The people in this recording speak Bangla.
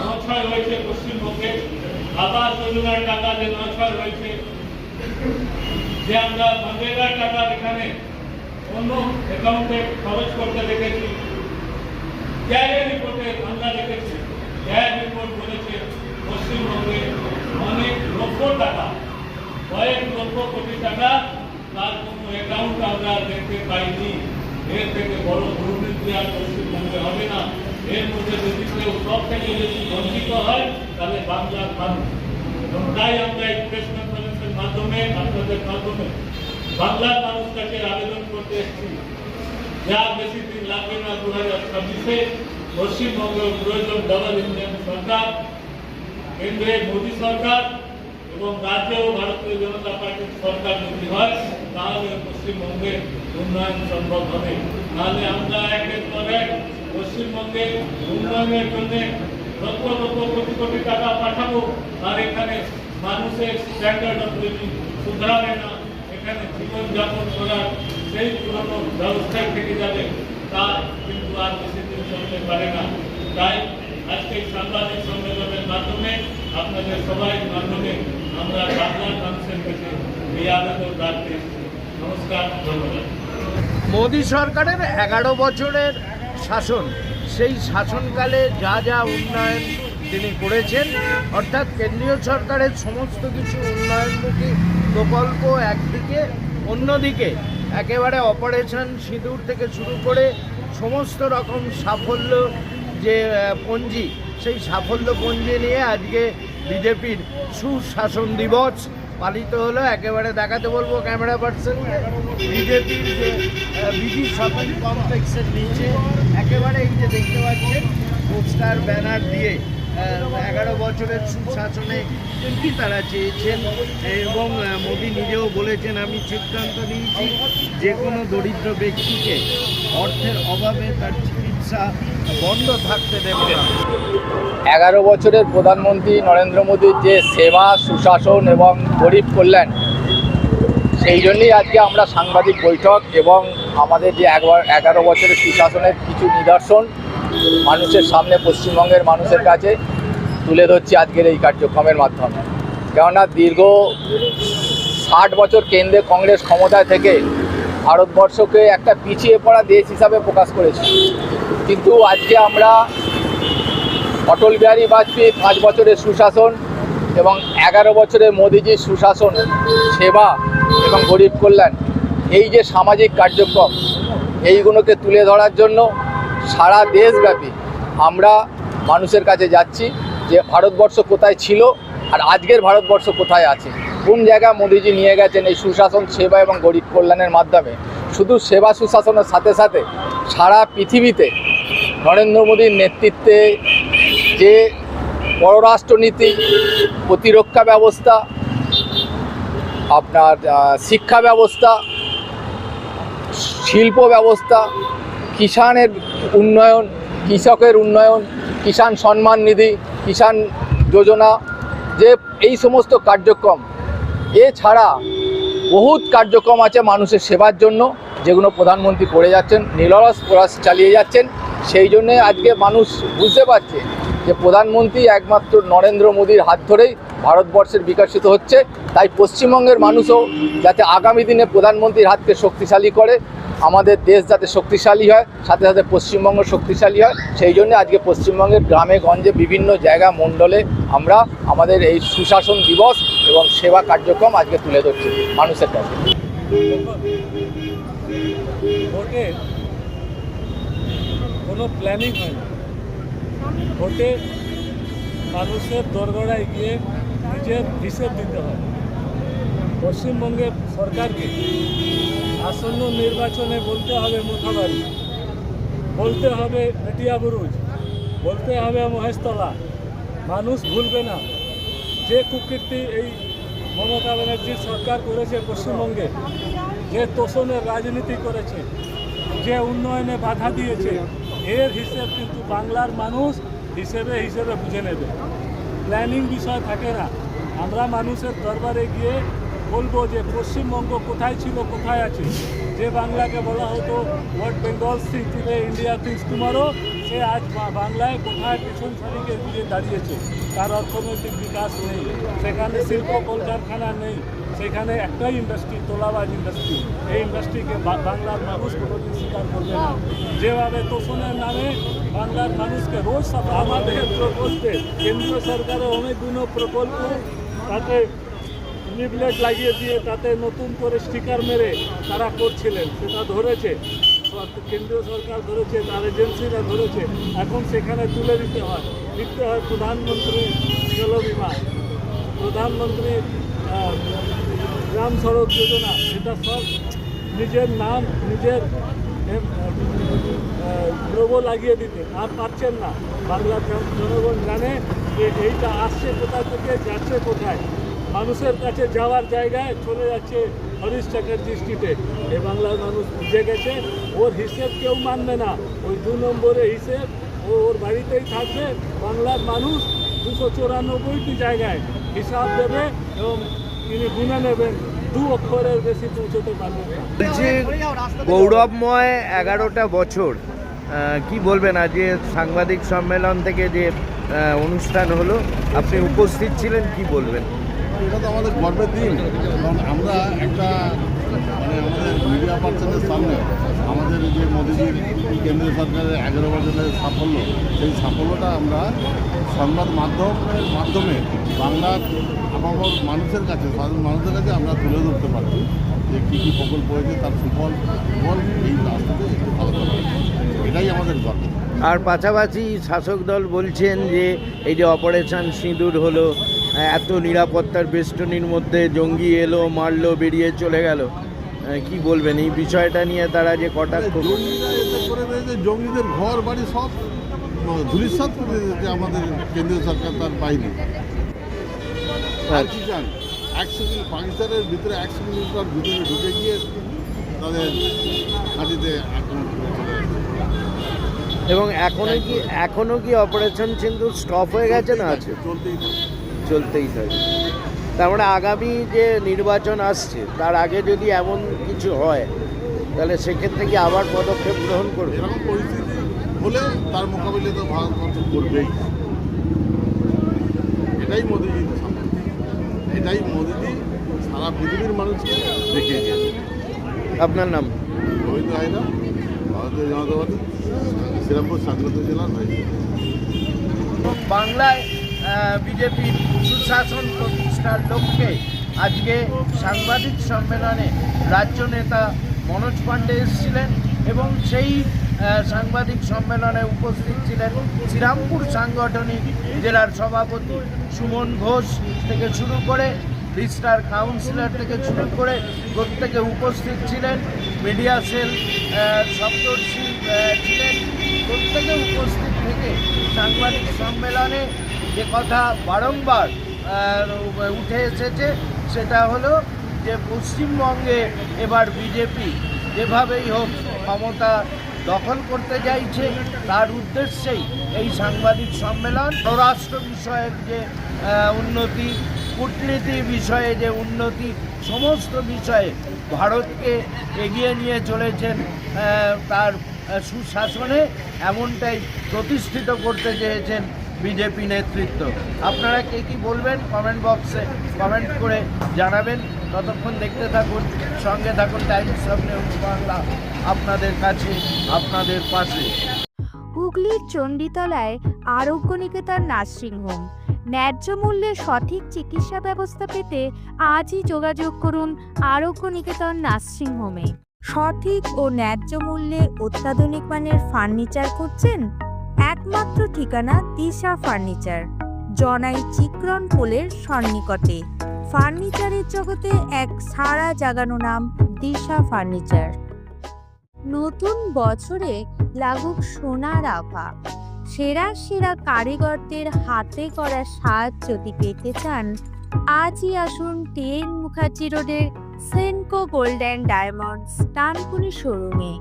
নছয় রয়েছে পশ্চিমবঙ্গে আবাস টাকা যে হয়েছে যে আমরা টাকা অন্য খরচ করতে দেখেছি। ক্যারিয়া রিপোর্টে আমরা দেখেছি ক্যারিয়া রিপোর্ট বলেছে পশ্চিমবঙ্গে অনেক লক্ষ টাকা কয়েক লক্ষ কোটি টাকা তার কোনো অ্যাকাউন্ট আমরা দেখতে পাইনি এর থেকে বড় দুর্নীতি আর পশ্চিমবঙ্গে হবে না এর মধ্যে যদি কেউ সব থেকে যদি বঞ্চিত হয় তাহলে বাংলার মানুষ। তাই আমরা এই প্রেস কনফারেন্সের মাধ্যমে আপনাদের মাধ্যমে বাংলার মানুষ কাছে আবেদন করতে এসেছি। যা বেশি দিন লাগবে না দু হাজার ছাব্বিশে। পশ্চিমবঙ্গের প্রয়োজন ডাবল ইন্ডিয়ান সরকার, কেন্দ্রে মোদী সরকার এবং রাজ্যেও ভারতীয় জনতা পার্টির সরকার যদি হয়, তাহলে পশ্চিমবঙ্গে উন্নয়ন সম্ভব হবে। নাহলে আমরা একের পর এক পশ্চিমবঙ্গে উন্নয়নের জন্য লক্ষ লক্ষ কোটি কোটি টাকা পাঠাবো। আর এখানে মানুষের স্ট্যান্ডার্ড অফ লিভিং শুধরাবে না, এখানে জীবনযাপন করার সেই পুরনো ব্যবস্থায় থেকে যাবে। তা কিন্তু আর বেশি দিন চলতে পারে না। তাই আজকে সাংবাদিক সম্মেলনের মাধ্যমে আপনাদের সবাই মাধ্যমে আমরা বাংলার মানুষের কাছে এই আবেদন রাখতে নমস্কার, ধন্যবাদ। মোদী সরকারের এগারো বছরের শাসন। সেই শাসনকালে যা যা উন্নয়ন তিনি করেছেন, অর্থাৎ কেন্দ্রীয় সরকারের সমস্ত কিছু উন্নয়নমুখী প্রকল্প একদিকে, অন্যদিকে একেবারে অপারেশন সিঁদুর থেকে শুরু করে সমস্ত রকম সাফল্য যে পঞ্জি, সেই সাফল্য পঞ্জি নিয়ে আজকে বিজেপির সুশাসন দিবস পালিত হলো, একেবারে দেখাতে বলব ক্যামেরা পার্সন বিজেপির যে বিজি শপিং কমপ্লেক্সের নিচে, একেবারে এই যে দেখতে পাচ্ছেন, পোস্টার, ব্যানার দিয়ে এগারো বছরের সুশাসনে কি তারা চেয়েছেন, এবং মোদী নিজেও বলেছেন, আমি সিদ্ধান্ত নিয়েছি যে কোনো দরিদ্র ব্যক্তিকে অর্থের অভাবে তার চিকিৎসা বন্ধ থাকতে দেবে না। এগারো বছরের প্রধানমন্ত্রী নরেন্দ্র মোদীর যে সেবা, সুশাসন এবং গরিব কল্যাণ, সেই জন্যই আজকে আমরা সাংবাদিক বৈঠক এবং আমাদের যে এগারো বছরের সুশাসনের কিছু নিদর্শন মানুষের সামনে, পশ্চিমবঙ্গের মানুষের কাছে তুলে ধরছি আজকের এই কার্যক্রমের মাধ্যমে। কেননা দীর্ঘ ষাট বছর কেন্দ্রে কংগ্রেস ক্ষমতায় থেকে ভারতবর্ষকে একটা পিছিয়ে পড়া দেশ হিসাবে প্রকাশ করেছে। কিন্তু আজকে আমরা অটল বিহারী বাজপেয়ী পাঁচ বছরের সুশাসন এবং এগারো বছরের মোদিজির সুশাসন, সেবা এবং গরিব কল্যাণ, এই যে সামাজিক কার্যক্রম, এইগুলোকে তুলে ধরার জন্য সারা দেশব্যাপী আমরা মানুষের কাছে যাচ্ছি যে ভারতবর্ষ কোথায় ছিল আর আজকের ভারতবর্ষ কোথায় আছে। কোন জায়গায় মোদিজি নিয়ে গেছেন এই সুশাসন, সেবা এবং গরিব কল্যাণের মাধ্যমে? শুধু সেবা সুশাসনের সাথে সাথে সারা পৃথিবীতে নরেন্দ্র মোদীর নেতৃত্বে যে পররাষ্ট্রনীতি, প্রতিরক্ষা ব্যবস্থা, আপনার শিক্ষা ব্যবস্থা, শিল্প ব্যবস্থা, কিষাণের উন্নয়ন, কৃষকের উন্নয়ন, কিষাণ সম্মান নিধি, কিষাণ যোজনা, যে এই সমস্ত কার্যক্রম এছাড়া বহুত কার্যক্রম আছে মানুষের সেবার জন্য, যেগুলো প্রধানমন্ত্রী করে যাচ্ছেন, নিরলস প্রয়াস চালিয়ে যাচ্ছেন। সেই জন্যে আজকে মানুষ বুঝতে পারছে যে প্রধানমন্ত্রী একমাত্র নরেন্দ্র মোদীর হাত ধরেই ভারতবর্ষের বিকশিত হচ্ছে। তাই পশ্চিমবঙ্গের মানুষও যাতে আগামী দিনে প্রধানমন্ত্রীর হাতকে শক্তিশালী করে, আমাদের দেশ যাতে শক্তিশালী হয়, সাথে সাথে পশ্চিমবঙ্গ শক্তিশালী হয়, সেই জন্য আজকে পশ্চিমবঙ্গের গ্রামে গঞ্জে বিভিন্ন জায়গা মণ্ডলে আমরা আমাদের এই সুশাসন দিবস এবং সেবা কার্যক্রম আজকে তুলে ধরছি মানুষের কাছে। ভোটে কোনো প্ল্যানিং হয় না। ভোটে মানুষের দরগড়ায় গিয়ে নিজের হিসেব দিতে হয়। পশ্চিমবঙ্গের সরকারকে আসন্ন নির্বাচনে বলতে হবে মোথাবাড়ি, বলতে হবে মেটিয়া বুরুজ বলতে হবে মহেশতলা। মানুষ ভুলবে না। যে কুকীর্তি এই মমতা ব্যানার্জির সরকার করেছে পশ্চিমবঙ্গে, যে তোষণের রাজনীতি করেছে, যে উন্নয়নে বাধা দিয়েছে, এর হিসেব কিন্তু বাংলার মানুষ হিসেবে হিসেবে বুঝে নেবে। প্ল্যানিং বিষয় থাকে না। আমরা মানুষের দরবারে গিয়ে বলব যে পশ্চিমবঙ্গ কোথায় ছিল, কোথায় আছে? যে বাংলাকে বলা হতো what Bengal today India thinks tomorrow সে আজ বাংলায় কোথায় পেছন সারিকে গিয়ে দাঁড়িয়েছে, তার অর্থনৈতিক বিকাশ নেই। সেখানে শিল্প কলকারখানা নেই, সেখানে একটাই ইন্ডাস্ট্রি তোলাবাজ ইন্ডাস্ট্রি এই ইন্ডাস্ট্রিকে বাংলার মানুষ কোনোদিন স্বীকার করবে না। যেভাবে তোষণের নামে বাংলার মানুষকে রোজ আমাদের প্রকল্পে কেন্দ্রীয় সরকারের অনেকগুলো প্রকল্প তাতে লিফলেট লাগিয়ে দিয়ে তাতে নতুন করে স্টিকার মেরে তারা করছিলেন। সেটা ধরেছে। কেন্দ্রীয় সরকার ধরেছে, তার এজেন্সিরা ধরেছে। এখন সেখানে তুলে দিতে হয়। লিখতে হয় প্রধানমন্ত্রী জল বিমা। প্রধানমন্ত্রী গ্রাম সড়ক যোজনা। এটা সব নিজের নাম, নিজের লোগো লাগিয়ে দিতে। আর পারছেন না। জন- জনগণ জানে যে এইটা আসছে কোথা থেকে, যাচ্ছে কোথায়। মানুষের কাছে যাওয়ার জায়গায় চলে যাচ্ছে হরিশ চ্যাটার্জি দৃষ্টিতে এ বাংলার মানুষ বুঝে গেছে, ওর হিসেব কেউ মানবে না। ওই দু নম্বরে হিসেব, ও ওর বাড়িতেই থাকবে। বাংলার মানুষ দুশো চুরানব্বইটি জায়গায় হিসাব দেবে এবং তিনি গুনে নেবেন গৌরবময় এগারোটা বছর কি বলবেন আজকে সাংবাদিক সম্মেলন থেকে যে অনুষ্ঠান হলো? আপনি উপস্থিত ছিলেন, কি বলবেন? এটা তো আমাদের গর্বের দিন কারণ আমরা একটা মানে আমাদের মিডিয়া পার্সনের সামনে আমাদের যে মোদীজির কেন্দ্রীয় সরকারের এগারো বছরের সাফল্য, সেই সাফল্যটা আমরা সংবাদ মাধ্যমের মাধ্যমে বাংলার আপামর মানুষের কাছে, সাধারণ মানুষের কাছে আমরা তুলে ধরতে পারছি যে কী কী প্রকল্প হয়েছে, তার সুফল, ফল এই রাস্তাতে। এটাই আমাদের গর্ব আর পাশাপাশি শাসক দল বলছেন যে এই যে অপারেশন সিঁদুর হলো এত নিরাপত্তার বেষ্টনীর মধ্যে জঙ্গি এলো মারলো বেরিয়ে চলে গেল। আহ, কি বলবেন? এই বিষয়টা নিয়ে তারা যে কটাক্ষ জঙ্গিদের ঘর বাড়ি সব ধুলিসাত করে দিয়েছে আমাদের কেন্দ্রীয় সরকার তার আর একশো কিলো পাকিস্তানের ভিতরে একশো কিলোমিটার ভিতরে ঢুকে গিয়ে তাদের হাতিতে আক্রমণ। এবং এখনও কি এখনও কি অপারেশন সিন্ধু স্টপ হয়ে গেছে না আছে? চলতেই থাকে। চলতেই থাকে। তার মানে আগামী যে নির্বাচন আসছে তার আগে যদি এমন কিছু হয় তাহলে সেক্ষেত্রে কি আবার পদক্ষেপ গ্রহণ করবে? এরকম পরিস্থিতি হলে তার মোকাবিলা তো ভারতবর্ষ করবেই। এটাই মোদিজির এটাই মোদিজি সারা পৃথিবীর মানুষকে দেখিয়ে দিয়েছে। আপনার নাম? রবীন্দ্র হায়দা ভারতীয় জনতা পার্টি শ্রীরামপুর সাংগত জেলার বাংলায় বিজেপির সুশাসন প্রতিষ্ঠার লক্ষ্যে আজকে সাংবাদিক সম্মেলনে রাজ্য নেতা মনোজ পাণ্ডে এসেছিলেন এবং সেই সাংবাদিক সম্মেলনে উপস্থিত ছিলেন শ্রীরামপুর সাংগঠনিক জেলার সভাপতি সুমন ঘোষ থেকে শুরু করে ভিস্টার কাউন্সিলর থেকে শুরু করে প্রত্যেকে উপস্থিত ছিলেন, মিডিয়া সেল সপ্তর্ষি ছিলেন। প্রত্যেকে উপস্থিত থেকে সাংবাদিক সম্মেলনে যে কথা বারংবার উঠে এসেছে, সেটা হলো যে পশ্চিমবঙ্গে এবার বিজেপি যেভাবেই হোক ক্ষমতা দখল করতে চাইছে তার উদ্দেশ্যেই এই সাংবাদিক সম্মেলন। স্বরাষ্ট্র বিষয়ের যে উন্নতি, কূটনীতি বিষয়ে যে উন্নতি, সমস্ত বিষয়ে ভারতকে এগিয়ে নিয়ে চলেছেন তার সুশাসনে এমনটাই প্রতিষ্ঠিত করতে চেয়েছেন বিজেপি নেতৃত্ব। আপনারা কে কি বলবেন? কমেন্ট বক্সে কমেন্ট করে জানাবেন। ততক্ষণ দেখতে থাকুন, সঙ্গে থাকুন, টাইমস অফ নিউজ বাংলা আপনাদের কাছে, আপনাদের পাশে। হুগলির চণ্ডীতলায় আরোগ্য নিকেতন নার্সিংহোম ন্যায্য মূল্যে সঠিক চিকিৎসা ব্যবস্থা পেতে আজই যোগাযোগ করুন আরোগ্য নিকেতন নার্সিংহোমে সঠিক ও ন্যায্য মূল্যে অত্যাধুনিক মানের ফার্নিচার খুঁজছেন একমাত্র ঠিকানা দিশা ফার্নিচার, জনাই চিক্রন পোলের সন্নিকটে। ফার্নিচারের জগতে এক সারা জাগানো নাম দিশা ফার্নিচার। নতুন বছরে লাগুক সোনার আভা। সেরা সেরা কারিগরদের হাতে করা সাজ যদি পেতে চান, আজই আসুন টেন মুখার্জি রোডের Senco gold and diamonds Dankuni শোরুমে।